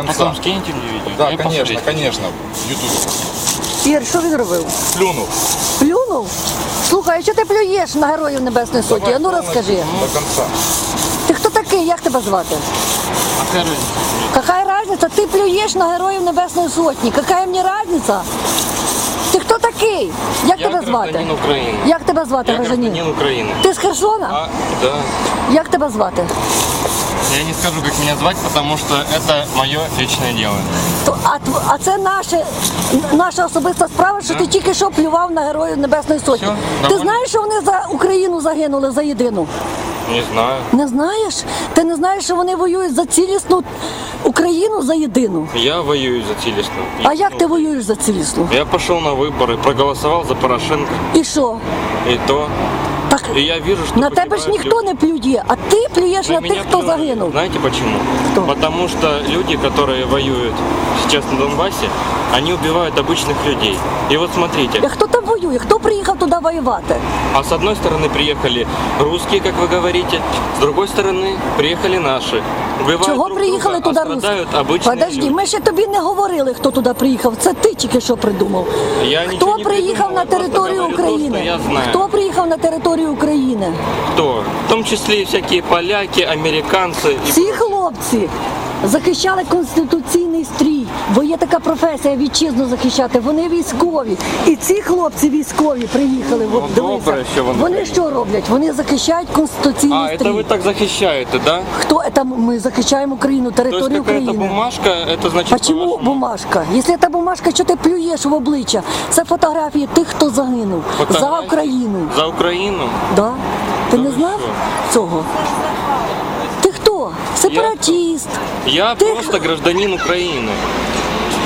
конца. потом скиньте мне видео. Да, я конечно, посмотреть. конечно. В Ютубе. Ігор, що він робив? Плюнул. Плюнув? Слухай, а що ти плюєш на героїв Небесної Сотні? А ну розкажи. До конца. Ти хто такий? Як тебе звати? А какая разница? Ти плюєш на героїв Небесної Сотні. Какая мені разница? Ти хто такий? Як Я тебе звати? Украины. Як тебе звати, Я гражданин? Украины. Ти з Херсона? А, да. Як тебе звати? Я не скажу, как меня звать, потому что это мое личное дело. То, а, тв- а це наше, наша особиста справа, що Да. ти тільки що плював на героїв Небесної Сотні. Всьо, ти нормально. знаєш, що вони за Україну загинули за єдину? Не знаю. Не знаєш? Ти не знаєш, що вони воюють за цілісну Україну за єдину? Я воюю за Тилисну. А як ти воюєш за цілісну? Я пошел на выборы, проголосовал за Порошенко. І що? И то. Так И я вижу, что на тебе ж погибают ніхто люди. не плює, а ти плюєш На на меня тих, хто плюнули. загинув. Знаете почему? Кто? Потому что люди, которые воюют сейчас на Донбассе, они убивают обычных людей. И вот смотрите, А хто там воює? Хто приїхав туди воювати? а с одной стороны приехали русские, как вы говорите, с другой стороны приехали наши. Убивают Чого друг приїхали друга, туди а русські? страдают обычные Подожди, люди. ми ще тобі не говорили, хто туди приїхав. Це ти тільки що придумав. Я Хто ничего не приїхав придумал, на я просто територію говорю то, України? что я знаю. Хто приїхав на територію України? Кто? В том числе и всякие поляки, американцы. И... Ці хлопці захищали конституційний стрій, бо є така професія вітчизну захищати. Вони військові. І ці хлопці військові приїхали. От, Ну, дивися. добре, що вони вони приїхали. що роблять? Вони захищають конституційний А, стрій. это вы так захищаете, да? Хто це ми захищаємо Україну, То есть територію какая-то України? бумажка, это значит Почему по-вашему, бумажка? Якщо це бумажка, що ти плюєш в обличчя? Це фотографії тих, хто загинув за фотографии Україну. За Украину? Да? Ти Та не ви знав що? цього? Ти хто? Сепаратіст. Я Ты- просто гражданин Украины.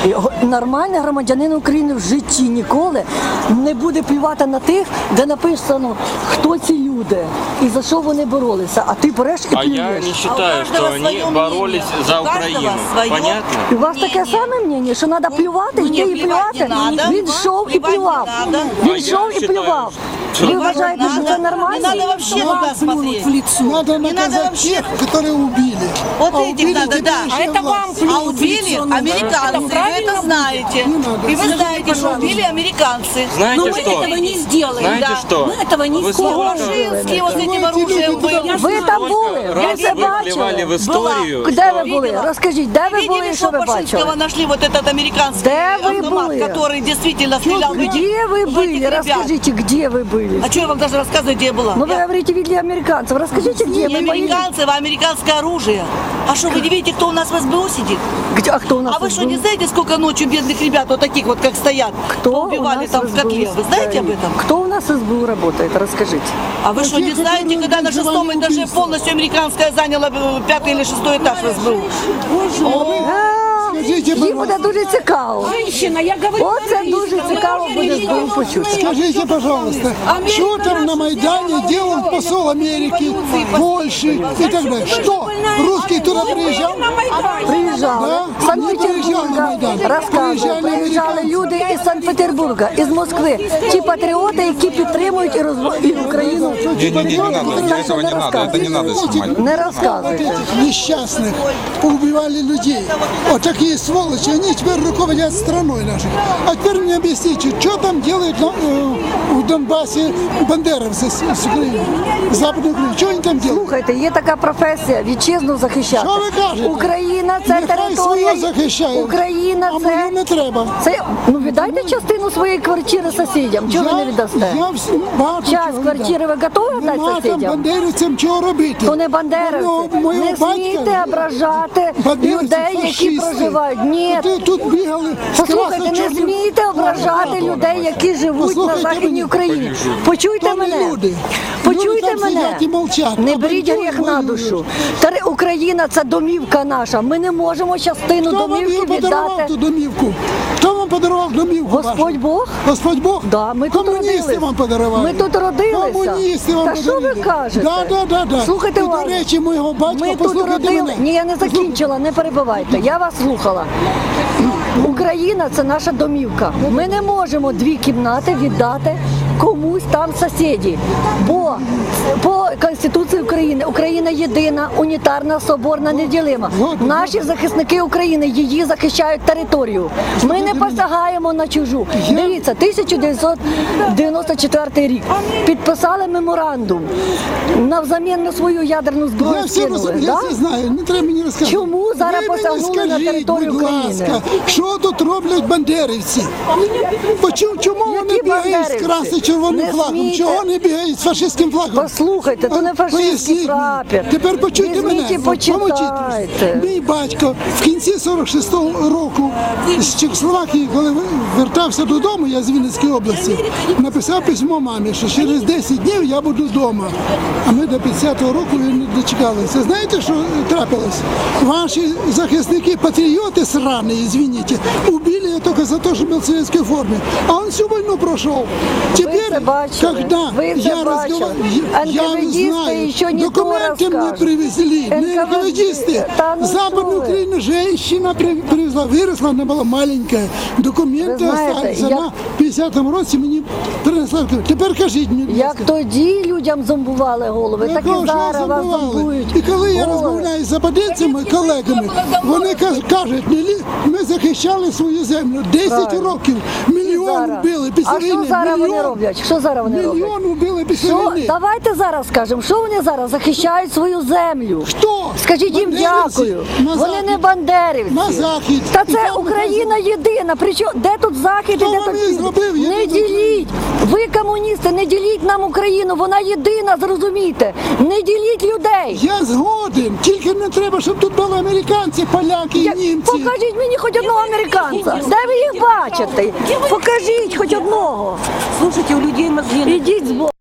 І го- Нормальний громадянин України в житті ніколи не буде плювати на тих, де написано, хто ці люди і за що вони боролися. А ти береш і А я плюєш. не считаю, что каждого они своё боролись мнение. за У каждого Украину. своё. Понятно? І у вас таке Ні, ні. саме мнення, що треба плювати, Ну, йти ні, і плювати плювати. не надо. Він йшов і Плювати не плював. надо. А Він я йшов і считаю, плював. що- Ви вважаєте, що це Не нормально? надо вообще туда смотреть. в лицо. Надо Не надо наказать вообще. тех, которые убили. Вот а этих убили надо, да. теперешняя А это власть. А убили американцы, вы это знаете. И вы знаете, что убили американцы. Знаете Но мы что? этого не сделаем. Знаете Да. что? Мы этого не Вы сделаем. сколько- Ложинские вот этим Эти люди оружием туда были. Ви там були, ви раз все ви впливали в бачили. історію, Де ви Видела. були? Розкажіть, де ви були Видели, і що что ви Пашинского бачили? нашли вот этот американский Да вы автомат, были. который действительно стрелял в этих, Где вы в этих были? ребят. Расскажите, где вы были? А что я вам даже рассказываю, где я была? Ну вы Я- говорите, видели американцев. Расскажите, где Не вы были? американцев, а американское оружие. А что, вы не видите, кто у нас в СБУ сидит? Где, а кто у нас А вы что, не знаете, сколько ночью бедных ребят вот таких вот, как стоят, Кто убивали там в котле? Вы знаете об этом? Кто у нас в СБУ работает? Расскажите. А вы что, не знаете, когда на шестом этаже полностью американская заняла э, пятый или шестой этаж в СБУ? А, Скажите, Їм буде пожалуйста, дуже цікаво. Женщина, я говорю, Оце дуже цікаво буде з СБУ почути. скажите, пожалуйста, что там на Майдане делал посол Америки, Польши и так далее? Что? Русский туда приезжал? Приїжджали Да? з Санкт-Петербурга, Не приїжджали на Майдан. розказували, Приїжджали приїжджали американці. люди із Санкт-Петербурга, із Москви. Ті патріоти, які підтримують і, розво- і Україну. Не-не-не, не надо. Этого не надо. Это не надо снимать. Не Вот розказуйте. этих несчастных убивали людей. Вот такие сволочи, они теперь руководят страной нашей. А теперь мне объясните, что там делают на- э, в Донбассе бандеровцы с, с Украины, с Западной Украины? Что они там делают? Слухайте, є така професія вітчизну захищати. Що ви кажете? Україна це Нехай територія. своє захищають. Україна А це. мені не треба. Це ну віддайте частину своєї квартири сусідям. Чого ви не віддасте? Я всі- багато Час чого квартири ви готові віддам. віддати Нема там сусідям? бандерівцям чого робити. То не бандеровці. Мого- мого Не батька смійте ображати бандерівці, людей, які фашисти. проживають. Ні. Ти тут бігали Послухайте, не смійте ображати людей, які живуть на Західній. Україні. Почуйте мене. Почуйте мене. Не беріть гріх на душу. Та Україна це домівка наша. Ми не можемо частину Хто домівки подарував ту домівку? Хто вам подарував домівку? Господь? Бог. Господь Бог? Да, ми тут Комуністи вам подарували. Ми тут родилися. Комуністи вам Та що ви кажете? Да, да, да, да. Слухайте І, до речі, моєго батька, Ми тут послухайте родили. мене. Ні, я не закінчила, не перебивайте. Я вас слухала. Україна це наша домівка. Ми не можемо дві кімнати віддати комусь там сусіді. Бо по Конституції України Україна єдина, унітарна, соборна, неділима. Наші захисники України її захищають територію. Ми не посягаємо на чужу. Дивіться, 1994 рік підписали меморандум навзамін на свою ядерну зброю. Я все знаю, не треба мені розказувати. Чому зараз посягнули на територію України? що тут роблять бандерівці? Чому вони Які бігають з бандерівці? червоним Не флагом? смійте. Чого вони бігають з фашистським флагом? Послухайте, то не фашистський прапір. Тепер почуйте мене. і Мій батько в кінці 46-го року з Чехословакії, коли вертався додому, я з Вінницької області, написав письмо мамі, що через 10 днів я буду вдома. А ми до 50-го року не дочекалися. Знаєте, що трапилось? Ваші захисники, патріоти сраные, извините, убили я только за то, что был в советской форме. А он всю войну прошел. Теперь, це бачили. когда Ви це я бачили. разговариваю, я не НКВДисты знаю, еще не то документы мне расскажут. привезли, не НКВД, НКВДисты. да ну Западную что вы. Украину женщина при- привезла, выросла, она была маленькая. Документы Ви знаєте, остались. я- Она в 50-му році мені принесла. Тепер кажіть мені, будь Як ласка. тоді людям зомбували голови, так Якого і ж зараз вас забували? зомбують. І коли я голови. розмовляю з западинцями, колегами, вони каж- кажуть, «Не лі- ми захищали свою землю 10 Правильно. років, І мільйон зараз. після А що зараз вони мільйон, роблять? Що зараз вони роблять? мільйон вбили після Що? війни. Давайте зараз скажемо, що вони зараз захищають свою землю. Хто? Скажіть їм Бандерівці? дякую. На Вони захід. не бандерівці. На захід. Та І це там Україна єдина. Причому де тут захід і де тут зробив? Я Не не діліть. Ви комуністи, не діліть нам Україну. Вона єдина, зрозумійте. Не діліть людей. Я згоден, тільки не треба, щоб тут були американці, поляки і німці. Покажіть мені хоч одного американця. Де ви їх бачите? Покажіть хоч одного. Слушайте, у людей мозги Ідіть з Богом.